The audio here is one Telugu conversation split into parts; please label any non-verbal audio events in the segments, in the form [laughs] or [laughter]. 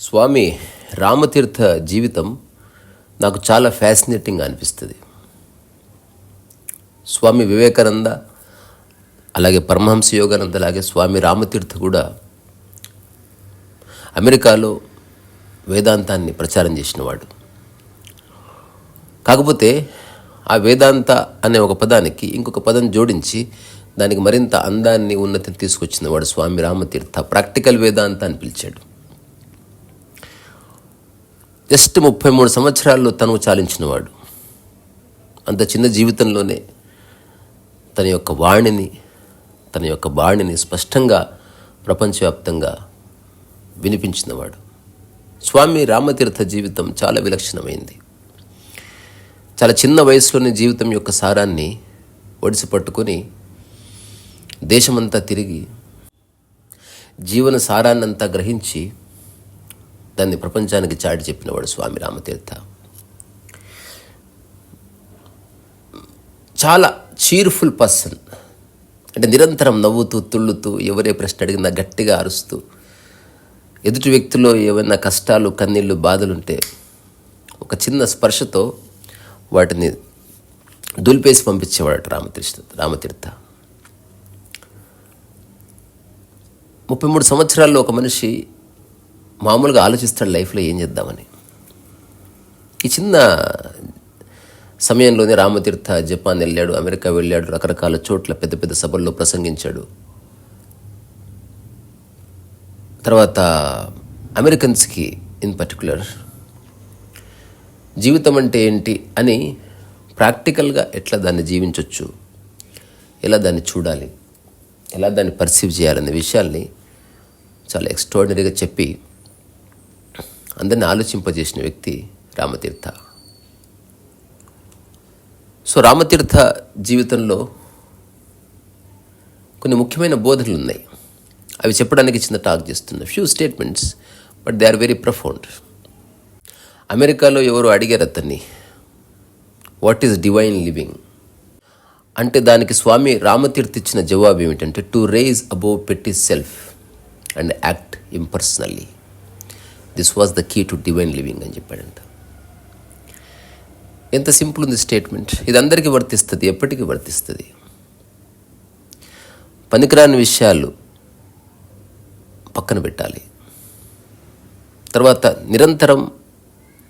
స్వామి రామతీర్థ జీవితం నాకు చాలా ఫ్యాసినేటింగ్ అనిపిస్తుంది. స్వామి వివేకానంద అలాగే పరమహంస యోగానంద అలాగే స్వామి రామతీర్థ కూడా అమెరికాలో వేదాంతాన్ని ప్రచారం చేసినవాడు. కాకపోతే ఆ వేదాంత అనే ఒక పదానికి ఇంకొక పదం జోడించి దానికి మరింత అందాన్ని ఉన్నతిని తీసుకొచ్చిన వాడు స్వామి రామతీర్థ ప్రాక్టికల్ వేదాంత అని పిలిచాడు. జస్ట్ ముప్పై మూడు సంవత్సరాల్లో తను చాలించినవాడు అంత చిన్న జీవితంలోనే తన యొక్క వాణిని తన యొక్క బాణిని స్పష్టంగా ప్రపంచవ్యాప్తంగా వినిపించినవాడు స్వామి రామతీర్థ జీవితం చాలా విలక్షణమైంది. చాలా చిన్న వయసులోని జీవితం యొక్క సారాన్ని ఒడిసి పట్టుకొని దేశమంతా తిరిగి జీవన సారాన్నంతా గ్రహించి దాన్ని ప్రపంచానికి చాటి చెప్పినవాడు స్వామి రామతీర్థ. చాలా చీర్ఫుల్ పర్సన్ అంటే నిరంతరం నవ్వుతూ తుళ్ళుతూ ఎవరే ప్రశ్న అడిగినా గట్టిగా అరుస్తూ ఎదుటి వ్యక్తిలో ఏమైనా కష్టాలు కన్నీళ్ళు బాధలుంటే ఒక చిన్న స్పర్శతో వాటిని దులిపేసి పంపించేవాడు రామతీర్థ రామతీర్థ. ముప్పై మూడు సంవత్సరాల్లో ఒక మనిషి మామూలుగా ఆలోచిస్తాడు లైఫ్లో ఏం చేద్దామని. ఈ చిన్న సమయంలోనే రామతీర్థ జపాన్ వెళ్ళాడు అమెరికా వెళ్ళాడు రకరకాల చోట్ల పెద్ద పెద్ద సభల్లో ప్రసంగించాడు. తర్వాత అమెరికన్స్కి ఇన్ పర్టికులర్ జీవితం అంటే ఏంటి అని ప్రాక్టికల్గా ఎట్లా దాన్ని జీవించవచ్చు ఎలా దాన్ని చూడాలి? ఎలా దాన్ని పర్సీవ్ చేయాలనే విషయాల్ని చాలా ఎక్స్ట్రాడినరీగా చెప్పి అందరిని ఆలోచింపజేసిన వ్యక్తి రామతీర్థ. సో రామతీర్థ జీవితంలో కొన్ని ముఖ్యమైన బోధనలు ఉన్నాయి అవి చెప్పడానికి చిన్న టాక్ చేస్తున్నా. Few statements but they are very profound అమెరికాలో ఎవరు అడిగారు అతన్ని? వాట్ ఈస్ డివైన్ లివింగ్ అంటే దానికి స్వామి రామతీర్థ ఇచ్చిన జవాబు ఏమిటంటే to raise above petty self and act impersonally this was the key to divine living అని చెప్పాడంట. ఎంత సింపుల్ ఉంది స్టేట్మెంట్. ఇది అందరికీ వర్తిస్తుంది ఎప్పటికీ వర్తిస్తుంది. పనికిరాని విషయాలు పక్కన పెట్టాలి. తర్వాత నిరంతరం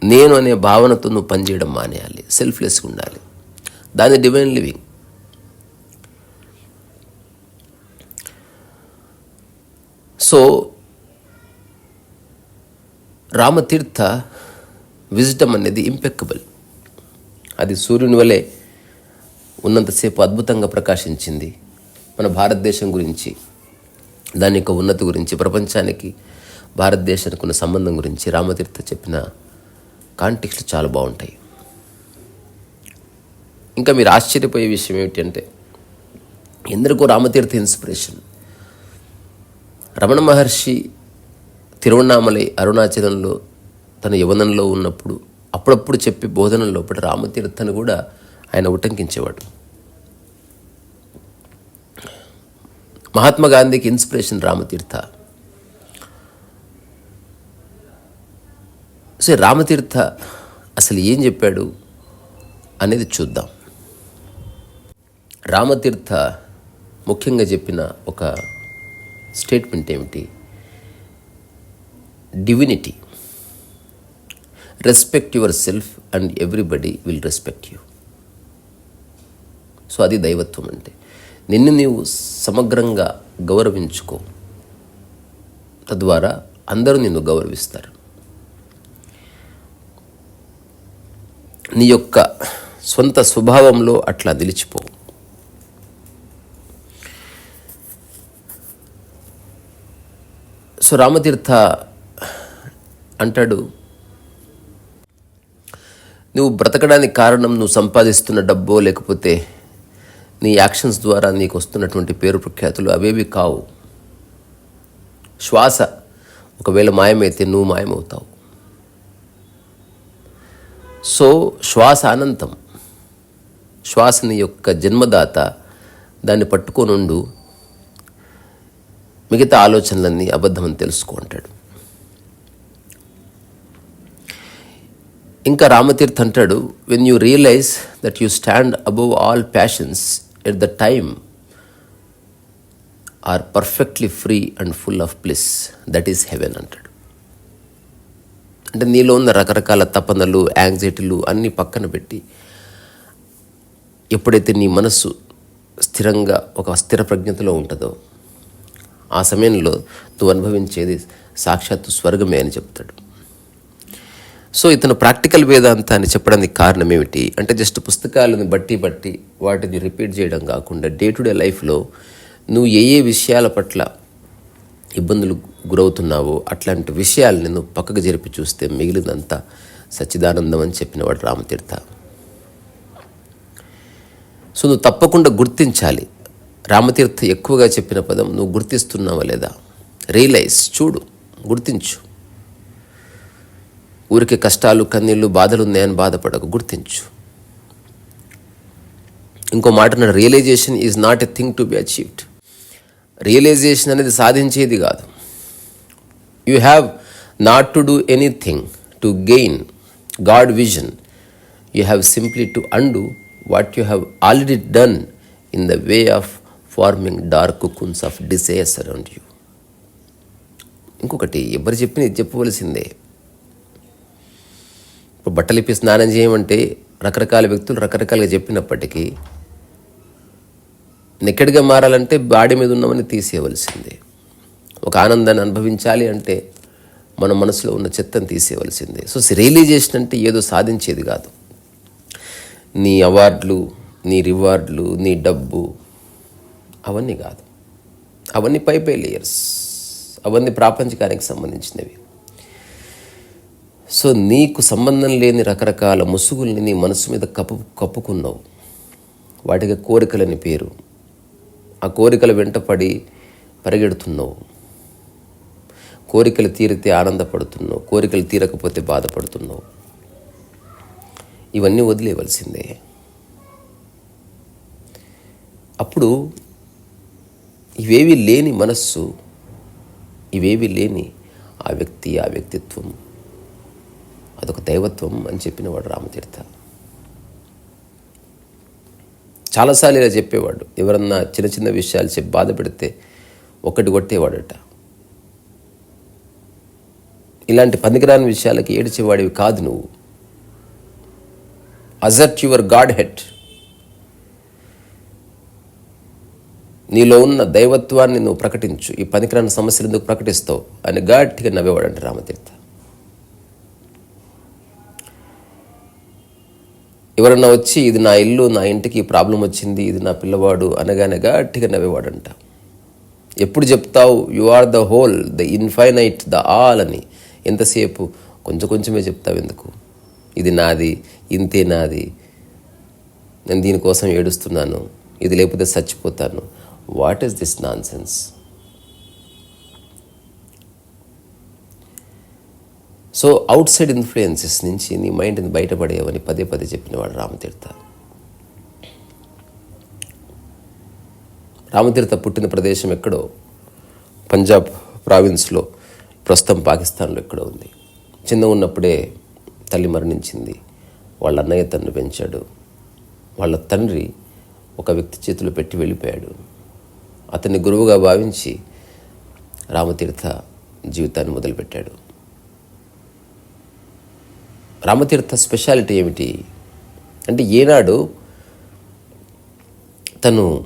నేను అనే భావనతో నువ్వు పనిచేయడం మానేయాలి. సెల్ఫ్లెస్గా ఉండాలి. దాని divine living so Ramatirtha wisdom అనేది ఇంపెక్కబుల్ అది సూర్యుని వలె ఉన్నంతసేపు అద్భుతంగా ప్రకాశించింది. మన భారతదేశం గురించి దాని యొక్క ఉన్నతి గురించి ప్రపంచానికి భారతదేశానికి ఉన్న సంబంధం గురించి రామతీర్థ చెప్పిన కాంటెక్స్ట్ చాలా బాగుంటాయి. ఇంకా మీరు ఆశ్చర్యపోయే విషయం ఏమిటంటే ఎందరికో రామతీర్థ ఇన్స్పిరేషన్. రమణ మహర్షి తిరువణామలై అరుణాచలంలో తన యవనంలో ఉన్నప్పుడు అప్పుడప్పుడు చెప్పే బోధనలో లోపల రామతీర్థను కూడా ఆయన ఉటంకించేవాడు. మహాత్మా గాంధీకి ఇన్స్పిరేషన్ రామతీర్థ. సో రామతీర్థ అసలు ఏం చెప్పాడు అనేది చూద్దాం. రామతీర్థ ముఖ్యంగా చెప్పిన ఒక స్టేట్మెంట్ ఏమిటి? Divinity respect yourself and everybody will respect you so అది దైవత్వం అంటే. నిన్ను నీవు సమగ్రంగా గౌరవించుకో. తద్వారా అందరూ నిన్ను గౌరవిస్తారు. నీ యొక్క సొంత స్వభావంలో అట్లా నిలిచిపో. సో రామతీర్థ అంటాడు నువ్వు బ్రతకడానికి కారణం నువ్వు సంపాదిస్తున్న డబ్బో లేకపోతే నీ యాక్షన్స్ ద్వారా నీకు వస్తున్నటువంటి పేరు ప్రఖ్యాతులు అవేవి కావు. శ్వాస ఒకవేళ మాయమైతే నువ్వు మాయమవుతావు. సో శ్వాస అనంతం శ్వాసని యొక్క జన్మదాత దాన్ని పట్టుకోనుండు మిగతా ఆలోచనలన్నీ అబద్ధమని తెలుసుకో అంటాడు. ఇంకా రామతీర్థ్ అంటాడు when you realise that you stand above all passions at the time are perfectly free and full of bliss that is heaven అంటాడు. అంటే నీలో ఉన్న రకరకాల తపనలు యాంగ్జైటీలు అన్నీ పక్కన పెట్టి ఎప్పుడైతే నీ మనస్సు స్థిరంగా ఒక స్థిర ప్రజ్ఞతలో ఉంటుందో ఆ సమయంలో నువ్వు అనుభవించేది సాక్షాత్తు స్వర్గమే అని చెప్తాడు. సో ఇతను ప్రాక్టికల్ వేదాంత అని చెప్పడానికి కారణం ఏమిటి? అంటే జస్ట్ పుస్తకాలను బట్టి బట్టి వాటిని రిపీట్ చేయడం కాకుండా డే టు డే లైఫ్లో నువ్వు ఏ ఏ విషయాల పట్ల ఇబ్బందులు గురవుతున్నావో అట్లాంటి విషయాల్ని నువ్వు పక్కకు జరిపి చూస్తే మిగిలినంతా సచ్చిదానందం అని చెప్పినవాడు రామతీర్థ. సో నువ్వు తప్పకుండా గుర్తించాలి. రామతీర్థ ఎక్కువగా చెప్పిన పదం నువ్వు గుర్తిస్తున్నావా లేదా? రియలైజ్ చూడు గుర్తించు. ఊరికి కష్టాలు కన్నీళ్ళు బాధలు ఉన్నాయని బాధపడకు గుర్తించు. ఇంకో మాట realisation is not a thing to be achieved realisation అనేది సాధించేది కాదు. You have not to do anything to gain God vision you have simply to undo what you have already done in the way of forming dark cocoons of disease around you ఇంకొకటి ఎవరు చెప్పిన చెప్పవలసిందే. ఇప్పుడు బట్టలు ఇప్పి స్నానం చేయమంటే రకరకాల వ్యక్తులు రకరకాలుగా చెప్పినప్పటికీ నెక్కడిగా మారాలంటే బాడీ మీద ఉన్నవన్నీ తీసేయవలసిందే. ఒక ఆనందాన్ని అనుభవించాలి అంటే మన మనసులో ఉన్న చెత్తను తీసేయవలసిందే. సో రియలైజేషన్ అంటే ఏదో సాధించేది కాదు. నీ అవార్డులు నీ రివార్డులు నీ డబ్బు అవన్నీ కాదు. అవన్నీ పై పై లేయర్స్ అవన్నీ ప్రాపంచికానికి సంబంధించినవి. సో నీకు సంబంధం లేని రకరకాల ముసుగుల్ని నీ మనసు మీద కప్పు కప్పుకున్నావు. వాటికి కోరికలని పేరు. ఆ కోరికల వెంటపడి పరిగెడుతున్నావు. కోరికలు తీరితే ఆనందపడుతున్నావు. కోరికలు తీరకపోతే బాధపడుతున్నావు. ఇవన్నీ వదిలేవలసిందే అప్పుడు ఇవేవి లేని మనస్సు ఇవేవి లేని ఆ వ్యక్తి ఆ వ్యక్తిత్వం అదొక దైవత్వం అని చెప్పినవాడు రామతీర్థ. చాలాసార్లు ఇలా చెప్పేవాడు. ఎవరన్నా చిన్న చిన్న విషయాలు చెప్పి బాధ పెడితే ఒకటి కొట్టేవాడట. ఇలాంటి పనికిరాని విషయాలకి ఏడ్చేవాడివి కాదు నువ్వు. Assert your Godhead. నీలో ఉన్న దైవత్వాన్ని నువ్వు ప్రకటించు. ఈ పనికిరాని సమస్యలు ఎందుకు ప్రకటిస్తావు? అని గట్టిగా నవ్వేవాడంట రామతీర్థ. ఎవరన్నా వచ్చి ఇది నా ఇల్లు నా ఇంటికి ప్రాబ్లం వచ్చింది ఇది నా పిల్లవాడు అనగానగా గట్టిగా నవ్వేవాడంట. ఎప్పుడు చెప్తావు you are the whole the infinite the all అని. ఎంతసేపు? కొంచెం కొంచెమే చెప్తావు ఎందుకు? ఇది నాది ఇంతే నాది. నేను దీనికోసం ఏడుస్తున్నాను. ఇది లేకపోతే చచ్చిపోతాను. What is this nonsense so outside influences నుంచి నీ మైండ్ని బయటపడేవని పదే పదే చెప్పినవాడు రామతీర్థ. రామతీర్థ పుట్టిన ప్రదేశం ఎక్కడో? పంజాబ్ ప్రావిన్స్లో ప్రస్తుతం పాకిస్తాన్లో ఎక్కడో ఉంది. చిన్న ఉన్నప్పుడే తల్లి మరణించింది. వాళ్ళ అన్నయ్య తన్ను పెంచాడు. వాళ్ళ తండ్రి ఒక వ్యక్తి చేతిలో పెట్టి వెళ్ళిపోయాడు. అతన్ని గురువుగా భావించి రామతీర్థ జీవితాన్ని మొదలుపెట్టాడు. రామతీర్థ స్పెషాలిటీ ఏమిటి? అంటే ఏనాడు తను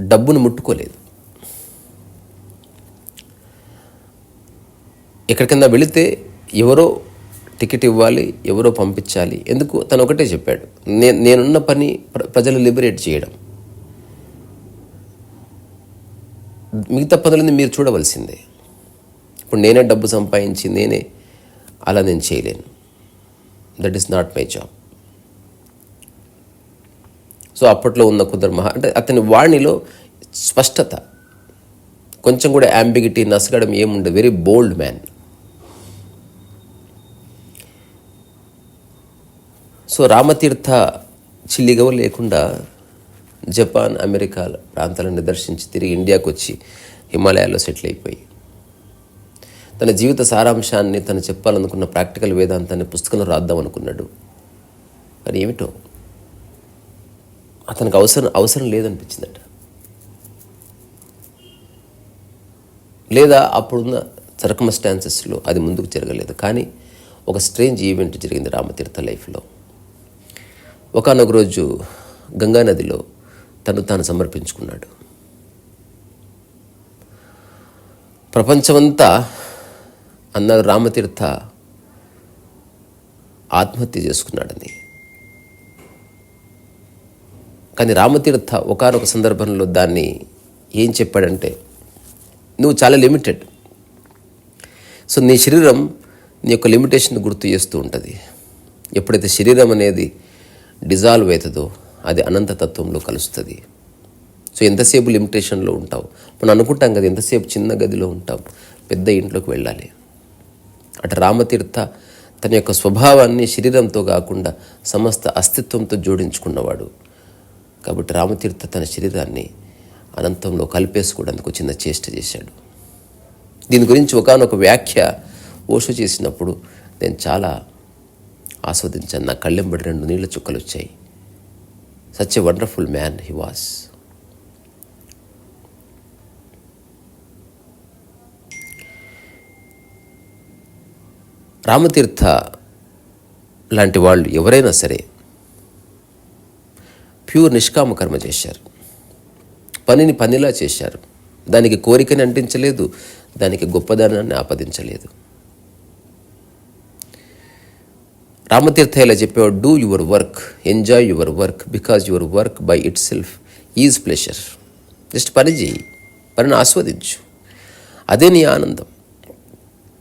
డబ్బును ముట్టుకోలేదు. ఎక్కడికన్నా వెళితే ఎవరో టికెట్ ఇవ్వాలి ఎవరో పంపించాలి. ఎందుకు? తను ఒకటే చెప్పాడు. నే నేనున్న పని ప్ర- ప్రజలు లిబరేట్ చేయడం. మిగతా పనులని మీరు చూడవలసిందే. ఇప్పుడు నేనే డబ్బు సంపాదించి నేనే అలా నేను చేయలేను. That is not my job so అప్పట్లో ఉన్న కొందరు మహా అంటే అతని వాణిలో స్పష్టత. కొంచెం కూడా యాంబిగిటీ నసగడం ఏముండదు. Very bold man so Ramatirtha చిల్లిగవ లేకుండా జపాన్ అమెరికా ప్రాంతాలను దర్శించి తిరిగి ఇండియాకు వచ్చి హిమాలయాల్లో సెటిల్ అయిపోయి తన జీవిత సారాంశాన్ని తను చెప్పాలనుకున్న ప్రాక్టికల్ వేదాంతాన్ని పుస్తకంలో రాద్దాం అనుకున్నాడు. కానీ ఏమిటో? అతనికి అవసరం అవసరం లేదనిపించిందట. లేదా అప్పుడున్న సర్కమస్టాన్సెస్లో అది ముందుకు జరగలేదు. కానీ ఒక స్ట్రేంజ్ ఈవెంట్ జరిగింది రామతీర్థ లైఫ్లో. ఒకనొక రోజు గంగానదిలో తను తాను సమర్పించుకున్నాడు. ప్రపంచమంతా అన్నారు రామతీర్థ. ఆత్మహత్య చేసుకున్నాడని. కానీ రామతీర్థ ఒకనొక సందర్భంలో దాన్ని ఏం చెప్పాడంటే నువ్వు చాలా లిమిటెడ్. సో నీ శరీరం నీ యొక్క లిమిటేషన్ గుర్తు చేస్తూ ఉంటుంది. ఎప్పుడైతే శరీరం అనేది డిజాల్వ్ అవుతుందో అది అనంతతత్వంలో కలుస్తుంది. సో ఎంతసేపు లిమిటేషన్లో ఉంటావు? మనం అనుకుంటాం కదా ఎంతసేపు చిన్న గదిలో ఉంటాం పెద్ద ఇంట్లోకి వెళ్ళాలి. అటు రామతీర్థ తన యొక్క స్వభావాన్ని శరీరంతో కాకుండా సమస్త అస్తిత్వంతో జోడించుకున్నవాడు. కాబట్టి రామతీర్థ తన శరీరాన్ని అనంతంలో కలిపేసుకోవడానికి చిన్న చేష్ట చేశాడు. దీని గురించి ఒకనొక వ్యాఖ్య ఓషో చేసినప్పుడు నేను చాలా ఆస్వాదించాను. నా కళ్ళెంబడి రెండు నీళ్ళ చుక్కలు వచ్చాయి such a wonderful man he was Ramatirtha లాంటి వాళ్ళు ఎవరైనా సరే ప్యూర్ నిష్కామ కర్మ చేశారు. పనిని పనిలా చేశారు. దానికి కోరికని అంటించలేదు దానికి గొప్పదనాన్ని ఆపదించలేదు. రామతీర్థ ఇలా చెప్పేవాడు do your work enjoy your work because your work by itself is pleasure just పని చేయి పనిని ఆస్వాదించు. అదే నీ ఆనందం.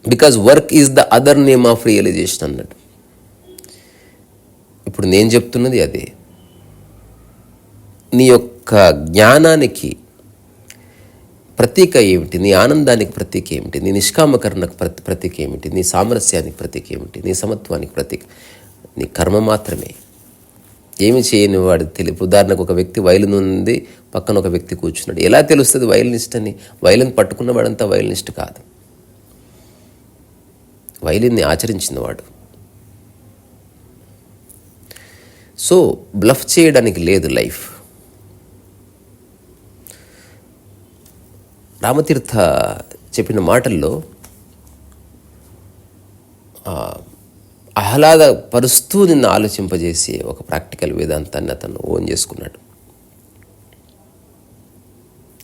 Because work is the other name of realisation అన్నట్టు ఇప్పుడు నేను చెప్తున్నది అదే. నీ యొక్క జ్ఞానానికి ప్రతీక ఏమిటి? నీ ఆనందానికి ప్రతీక ఏమిటి? నీ నిష్కామకరణకు ప్రతి ప్రతీక ఏమిటి? నీ సామరస్యానికి ప్రతీక ఏమిటి? నీ సమత్వానికి ప్రతీక నీ కర్మ మాత్రమే. ఏమి చేయని వాడు తెలియదు ఉదాహరణకు ఒక వ్యక్తి వైలిన్ ఉంది పక్కన ఒక వ్యక్తి కూర్చున్నాడు. ఎలా తెలుస్తుంది వైలినిస్ట్ అని వైలిన్ పట్టుకున్నవాడంతా వైలినిస్ట్ కాదు. వైలిన్ని ఆచరించినవాడు సో బ్లఫ్ చేయడానికి లేదు లైఫ్. రామతీర్థ చెప్పిన మాటల్లో ఆహ్లాదపరుస్తూ నిన్ను ఆలోచింపజేసి ఒక ప్రాక్టికల్ వేదాంతాన్ని అతను ఓన్ చేసుకున్నాడు.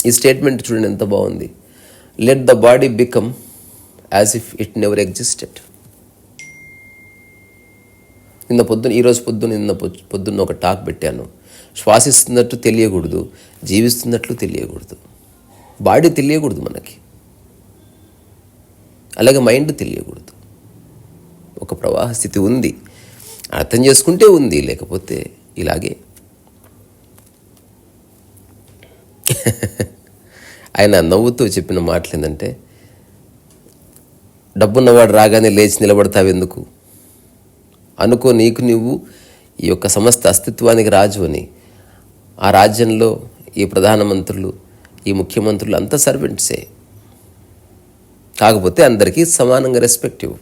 ఈ స్టేట్మెంట్ చూడండి ఎంత బాగుంది. Let the body become as if it never existed నిన్న పొద్దున ఈరోజు పొద్దున్న నిన్న పొద్దున్న ఒక టాక్ పెట్టాను. శ్వాసిస్తున్నట్టు తెలియకూడదు జీవిస్తున్నట్లు తెలియకూడదు. బాడీ తెలియకూడదు మనకి. అలాగే మైండ్ తెలియకూడదు. ఒక ప్రవాహ స్థితి ఉంది. అర్థం చేసుకుంటే ఉంది లేకపోతే ఇలాగే. [laughs] ఆయన నవ్వుతూ చెప్పిన మాటలు ఏంటంటే డబ్బున్నవాడు రాగానే లేచి నిలబడతావెందుకు అనుకో నీకు నువ్వు ఈ యొక్క సమస్త అస్తిత్వానికి రాజు అని. ఆ రాజ్యంలో ఈ ప్రధానమంత్రులు ఈ ముఖ్యమంత్రులు అంతా సర్వెంట్సే. కాకపోతే అందరికీ సమానంగా రెస్పెక్ట్ ఇవ్వు.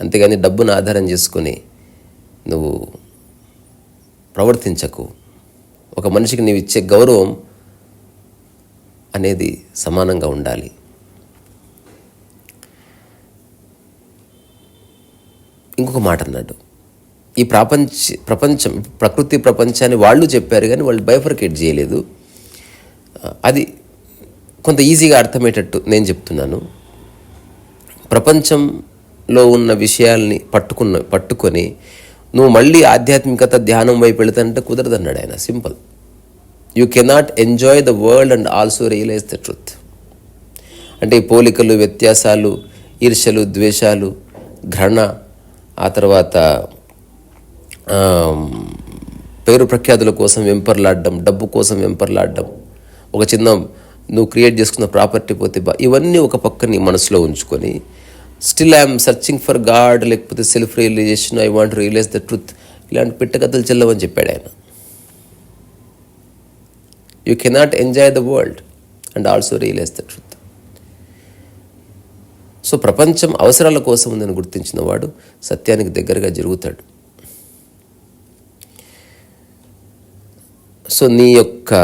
అంతేగాని డబ్బును ఆధారం చేసుకొని నువ్వు ప్రవర్తించకు. ఒక మనిషికి నీవు ఇచ్చే గౌరవం అనేది సమానంగా ఉండాలి. ఇంకొక మాట అన్నాడు. ఈ ప్రపంచ ప్రపంచం ప్రకృతి ప్రపంచాన్ని వాళ్ళు చెప్పారు కానీ వాళ్ళు బైఫర్కేట్ చేయలేదు. అది కొంత ఈజీగా అర్థమయ్యేటట్టు నేను చెప్తున్నాను. ప్రపంచంలో ఉన్న విషయాల్ని పట్టుకున్న పట్టుకొని నువ్వు మళ్ళీ ఆధ్యాత్మికత ధ్యానం వైపు వెళుతుంటే కుదరదన్నాడు ఆయన. Simple. You cannot enjoy the world and also realise the truth అంటే ఈ పోలికలు వ్యత్యాసాలు ఈర్షలు ద్వేషాలు ఘృణ ఆ తర్వాత పేరు ప్రఖ్యాతుల కోసం వెంపర్లాడడం డబ్బు కోసం వెంపర్లాడడం. ఒక చిన్న నువ్వు క్రియేట్ చేసుకున్న ప్రాపర్టీ పోతే బా ఇవన్నీ ఒక పక్కని మనసులో ఉంచుకొని still I'm searching for God లేకపోతే self realisation I want realise the truth ఇలాంటి పిట్టకథలు చెల్లవని చెప్పాడు ఆయన. You cannot enjoy the world and also realise the truth so ప్రపంచం అవసరాల కోసం ఉందని గుర్తించిన వాడు సత్యానికి దగ్గరగా జరుగుతాడు. సో నీ యొక్క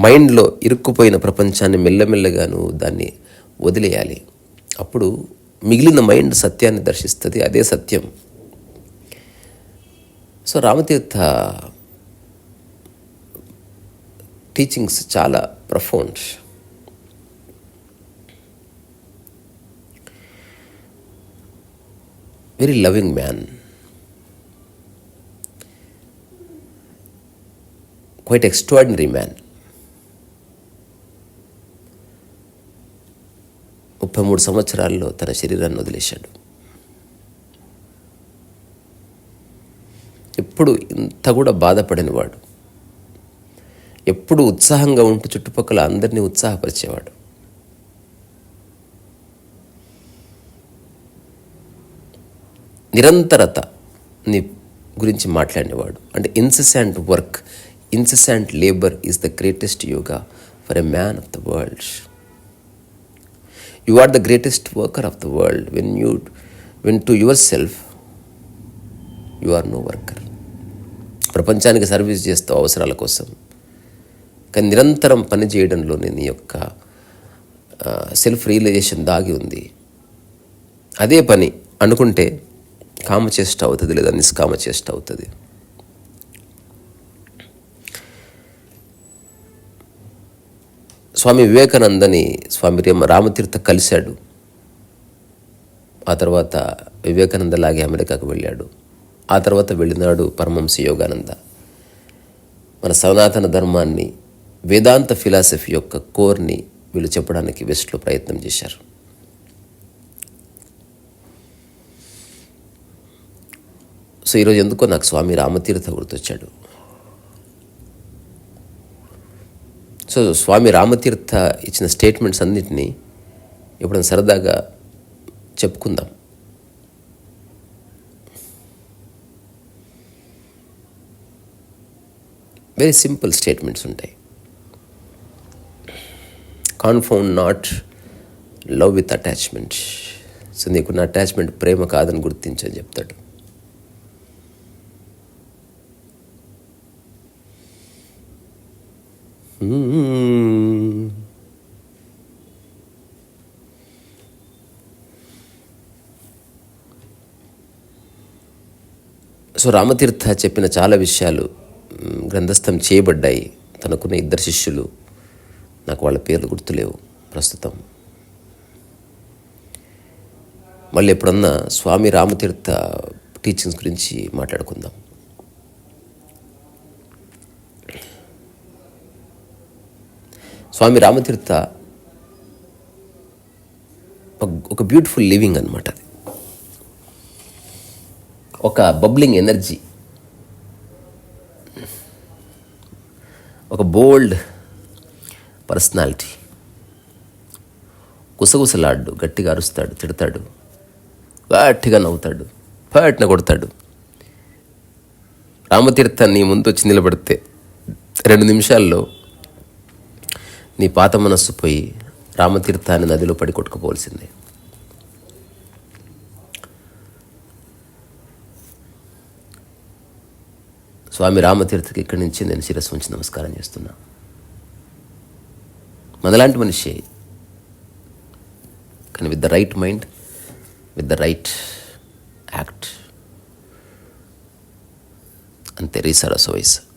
మైండ్లో ఇరుక్కుపోయిన ప్రపంచాన్ని మెల్లమెల్లగా నువ్వు దాన్ని వదిలేయాలి. అప్పుడు మిగిలిన మైండ్ సత్యాన్ని దర్శిస్తుంది అదే సత్యం. సో రామతీర్థ టీచింగ్స్ చాలా profound very loving man. Quite extraordinary man. ముప్పై మూడు సంవత్సరాల్లో తన శరీరాన్ని వదిలేశాడు. ఎప్పుడు ఇంత కూడా బాధపడినవాడు. ఎప్పుడు ఉత్సాహంగా ఉంటూ చుట్టుపక్కల అందరినీ ఉత్సాహపరిచేవాడు. నిరంతరతని గురించి మాట్లాడేవాడు అంటే incessant work incessant labour is the greatest yoga for a man of the world you are the greatest worker of the world when you went to yourself you are no worker ప్రపంచానికి సర్వీస్ చేస్తావు అవసరాల కోసం. కానీ నిరంతరం పని చేయడంలోనే నీ యొక్క సెల్ఫ్ రియలైజేషన్ దాగి ఉంది. అదే పని అనుకుంటే కామచేష్ట అవుతుంది లేదా నిష్కామచేష్ట అవుతుంది? స్వామి వివేకానందని స్వామి రామతీర్థ కలిశాడు. ఆ తర్వాత వివేకానంద లాగే అమెరికాకు వెళ్ళాడు. ఆ తర్వాత వెళ్ళినాడు పరమంశ యోగానంద. మన సనాతన ధర్మాన్ని వేదాంత ఫిలాసఫీ యొక్క కోర్ని వీళ్ళు చెప్పడానికి వెస్ట్లో ప్రయత్నం చేశారు. సో ఈరోజు ఎందుకో నాకు స్వామి రామతీర్థ గుర్తొచ్చాడు. సో స్వామి రామతీర్థ ఇచ్చిన స్టేట్మెంట్స్ అన్నిటినీ ఎప్పుడైనా సరదాగా చెప్పుకుందాం. వెరీ సింపుల్ స్టేట్మెంట్స్ ఉంటాయి. Confound not love with attachment so నీకున్న అటాచ్మెంట్ ప్రేమ కాదని గుర్తించని చెప్తాడు. సో రామతీర్థ చెప్పిన చాలా విషయాలు గ్రంథస్థం చేయబడ్డాయి. తనకున్న ఇద్దరు శిష్యులు నాకు వాళ్ళ పేర్లు గుర్తులేవు ప్రస్తుతం. మళ్ళీ ఎప్పుడన్నా స్వామి రామతీర్థ టీచింగ్స్ గురించి మాట్లాడుకుందాం. స్వామి రామతీర్థ ఒక బ్యూటిఫుల్ లివింగ్ అనమాట అది. ఒక బబ్లింగ్ ఎనర్జీ ఒక బోల్డ్ పర్సనాలిటీ కుసగుసలాడు గట్టిగా అరుస్తాడు తిడతాడు. గట్టిగా నవ్వుతాడు పట్న కొడతాడు. రామతీర్థాన్ని నీ ముందు వచ్చి నిలబడితే రెండు నిమిషాల్లో నీ పాత మనస్సు పోయి రామతీర్థాన్ని నదిలో పడి కొట్టుకుపోవలసిందే. స్వామి రామతీర్థకి ఇక్కడి నుంచి నేను శిరస్సు ఉంచి నమస్కారం చేస్తున్నా. మనలాంటి మనిషి కానీ with the right mind with the right act అంతే రీసరస్ వయసు.